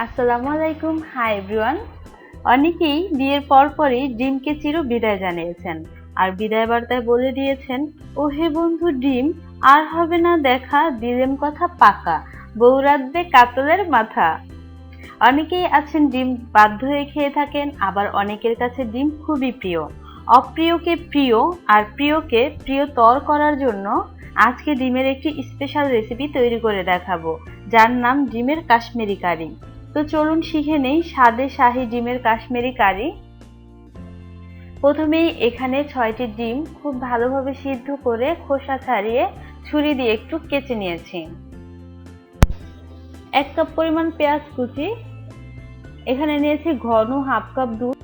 আসসালামু আলাইকুম। Hi everyone অনেকেই বিয়ের পর পরই ডিমকে চির বিদায় জানিয়েছেন। আর বিদায় বার্তায় বলে দিয়েছেন ও হে বন্ধু ডিম, আর হবে না দেখা দিলেম কথা পাকা, বউ রাঁধবে কাতলের মাথা। অনেকেই আছেন ডিম বাধ্য হয়ে খেয়ে থাকেন, আবার অনেকের কাছে ডিম খুবই প্রিয়। অপ্রিয়কে প্রিয় আর প্রিয়কে প্রিয়তর করার জন্য আজকে ডিমের একটি স্পেশাল রেসিপি তৈরি করে দেখাবো, যার নাম ডিমের কাশ্মীরি কারি। তো চলুন শিখে নেই স্বাদে শাহী ডিমের কাশ্মীরি কারি। প্রথমেই এখানে ছয়টি ডিম খুব ভালোভাবে সিদ্ধ করে খোসা ছাড়িয়ে ছুরি দিয়ে একটু কেচে নিয়েছি। এক কাপ পরিমাণ পেঁয়াজ কুচি। এখানে নিয়েছি ঘন হাফ কাপ দুধ।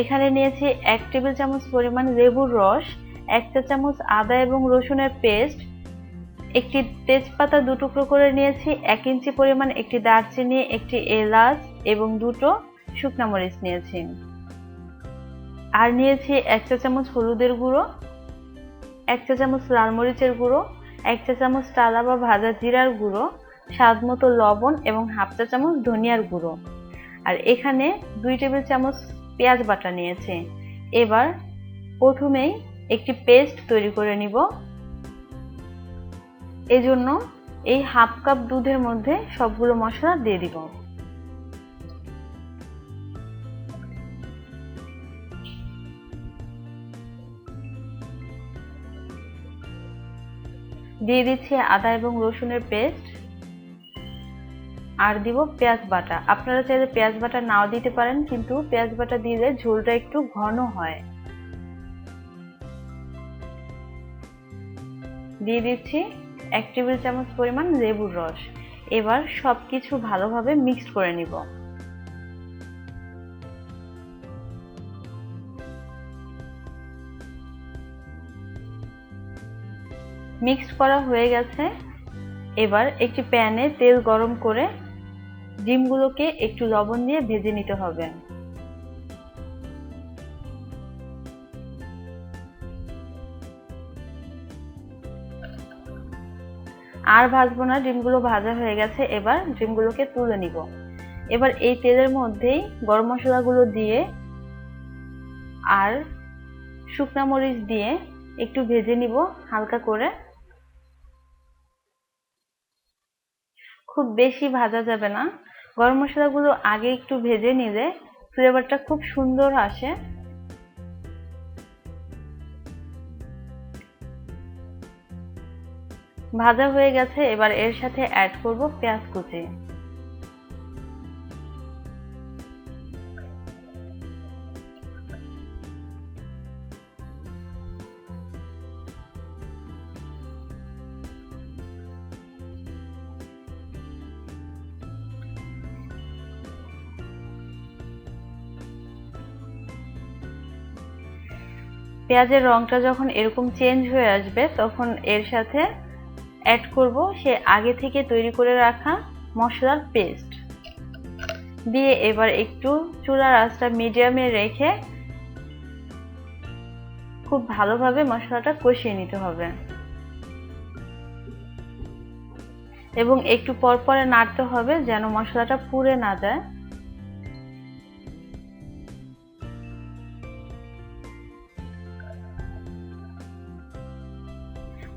এখানে নিয়েছি এক টেবিল চামচ পরিমাণ লেবুর রস, এক চা চামচ আদা এবং রসুনের পেস্ট একটি তেজপাতা দু টুকরো করে নিয়েছি, এক ইঞ্চি পরিমাণ একটি দারচিনি, একটি এলাচ এবং দুটো শুকনা মরিচ নিয়েছি। আর নিয়েছি এক চা চামচ হলুদের গুঁড়ো, এক চা চামচ লাল মরিচের গুঁড়ো, এক চা চামচ টালা বা ভাজা জিরার গুঁড়ো, স্বাদ মতো লবণ এবং হাফ চা চামচ ধনিয়ার গুঁড়ো। আর এখানে দুই টেবিল চামচ পেঁয়াজ বাটা নিয়েছি। এবার প্রথমেই একটি পেস্ট তৈরি করে নিব। এজন্য এই হাফ কাপ দুধের মধ্যে সবগুলো মশলা দিয়ে দিব। দিয়ে দিচ্ছি আদা এবং রসুনের পেস্ট। আর দিব পেঁয়াজ বাটা। আপনারা চাইলে পেঁয়াজ বাটা নাও দিতে পারেন, কিন্তু পেঁয়াজ বাটা দিলে ঝোলটা একটু ঘন হয়। দিয়ে দিচ্ছি এক টেবিল চামচ পরিমাণ লেবুর রস। এবার সবকিছু ভালোভাবে মিক্সড করে নিব। মিক্সড করা হয়ে গেছে। এবার একটি প্যানে তেল গরম করে ডিমগুলোকে একটু লবণ দিয়ে ভেজে নিতে হবে। আর ভাজবো না, ডিমগুলো ভাজা হয়ে গেছে, এবার ডিমগুলোকে তুলে নিব। এবার এই তেলের মধ্যেই গরম মশলাগুলো দিয়ে আর শুকনা মরিচ দিয়ে একটু ভেজে নিব হালকা করে। খুব বেশি ভাজা যাবে না। গরম মশলাগুলো আগে একটু ভেজে নিলে ফ্লেভারটা খুব সুন্দর আসে। ভাজা হয়ে গেছে, এবার এর সাথে অ্যাড করব পেঁয়াজ কুচি। পেঁয়াজের রংটা যখন এরকম চেঞ্জ হয়ে আসবে, তখন এর সাথে অ্যাড করব, সে আগে থেকে তৈরি করে রাখা মশলার পেস্ট দিয়ে এবার একটু চুলার আঁচটা মিডিয়ামে রেখে খুব ভালোভাবে মশলাটা কষিয়ে নিতে হবে। এবং একটু পর পরে নাড়তে হবে যেন মশলাটা পুড়ে না যায়।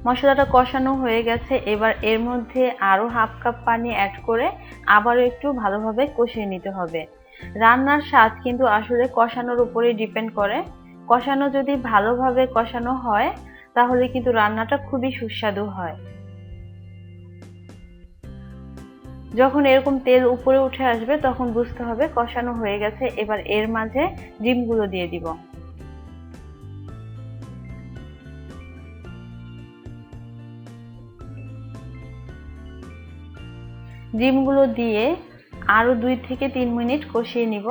মশলাটা কষানো হয়ে গেছে। এবার এর মধ্যে আরও হাফ কাপ পানি অ্যাড করে আবারও একটু ভালোভাবে কষিয়ে নিতে হবে। রান্নার স্বাদ কিন্তু আসলে কষানোর উপরেই ডিপেন্ড করে। কষানো যদি ভালোভাবে কষানো হয়, তাহলে কিন্তু রান্নাটা খুবই সুস্বাদু হয়। যখন এরকম তেল উপরে উঠে আসবে, তখন বুঝতে হবে কষানো হয়ে গেছে। এবার এর মাঝে ডিমগুলো দিয়ে দিব। ডিমগুলো দিয়ে আরও দুই থেকে তিন মিনিট কষিয়ে নিব।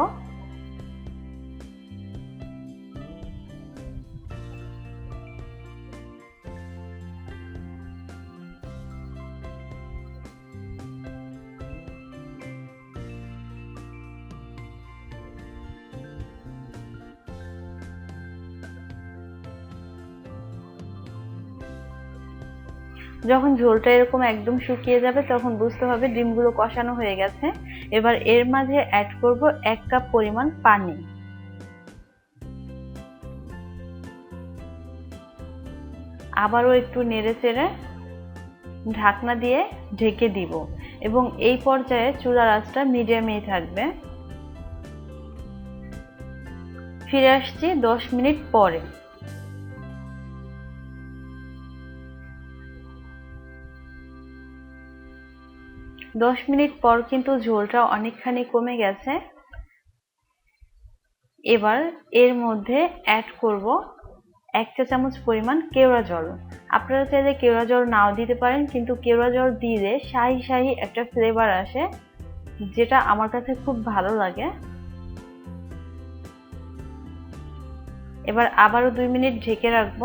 যখন ঝোলটা এরকম একদম শুকিয়ে যাবে, তখন বুঝতে হবে ডিমগুলো কষানো হয়ে গেছে। এবার এর মাঝে অ্যাড করব এক কাপ পরিমাণ পানি। আবারও একটু নেড়ে চেড়ে ঢাকনা দিয়ে ঢেকে দিব এবং এই পর্যায়ে চুলার আঁচটা মিডিয়ামেই থাকবে। ফিরে আসছি দশ মিনিট পরে। দশ মিনিট পর কিন্তু ঝোলটা অনেকখানি কমে গেছে। এবার এর মধ্যে অ্যাড করব এক চা চামচ পরিমাণ কেওড়া জল। আপনারা চাইলে কেওড়া জল নাও দিতে পারেন, কিন্তু কেওড়া জল দিলে শাহি শাহি একটা ফ্লেভার আসে, যেটা আমার কাছে খুব ভালো লাগে। এবার আবারও দুই মিনিট ঢেকে রাখব।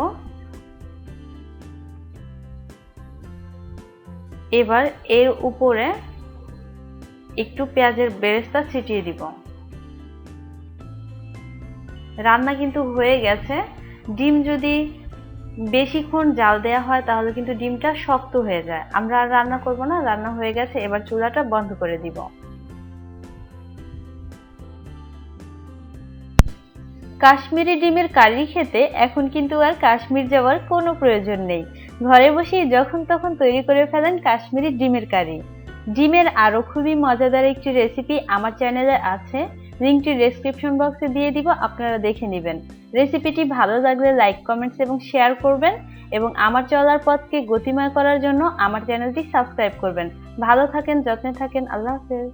এবার এর উপরে একটু পেঁয়াজের বেরেস্তা ছিটিয়ে দিব। রান্না কিন্তু হয়ে গেছে। ডিম যদি বেশিক্ষণ জাল দেওয়া হয়, তাহলে কিন্তু ডিমটা শক্ত হয়ে যায়। আমরা আর রান্না করব না, রান্না হয়ে গেছে। এবার চুলাটা বন্ধ করে দিব। কাশ্মীরি ডিমের কারি খেতে এখন কিন্তু আর কাশ্মীর যাওয়ার কোনো প্রয়োজন নেই। ঘরে বসেই যখন তখন তৈরি করে ফেলেন কাশ্মীরি ডিমের কারি। ডিমের আরও খুবই মজাদার একটি রেসিপি আমার চ্যানেলে আছে। লিঙ্কটি ডেসক্রিপশন বক্সে দিয়ে দিব, আপনারা দেখে নেবেন। রেসিপিটি ভালো লাগলে লাইক কমেন্টস এবং শেয়ার করবেন এবং আমার চলার পথকে গতিময় করার জন্য আমার চ্যানেলটি সাবস্ক্রাইব করবেন। ভালো থাকেন, যত্নে থাকেন, আল্লাহ হাফেজ।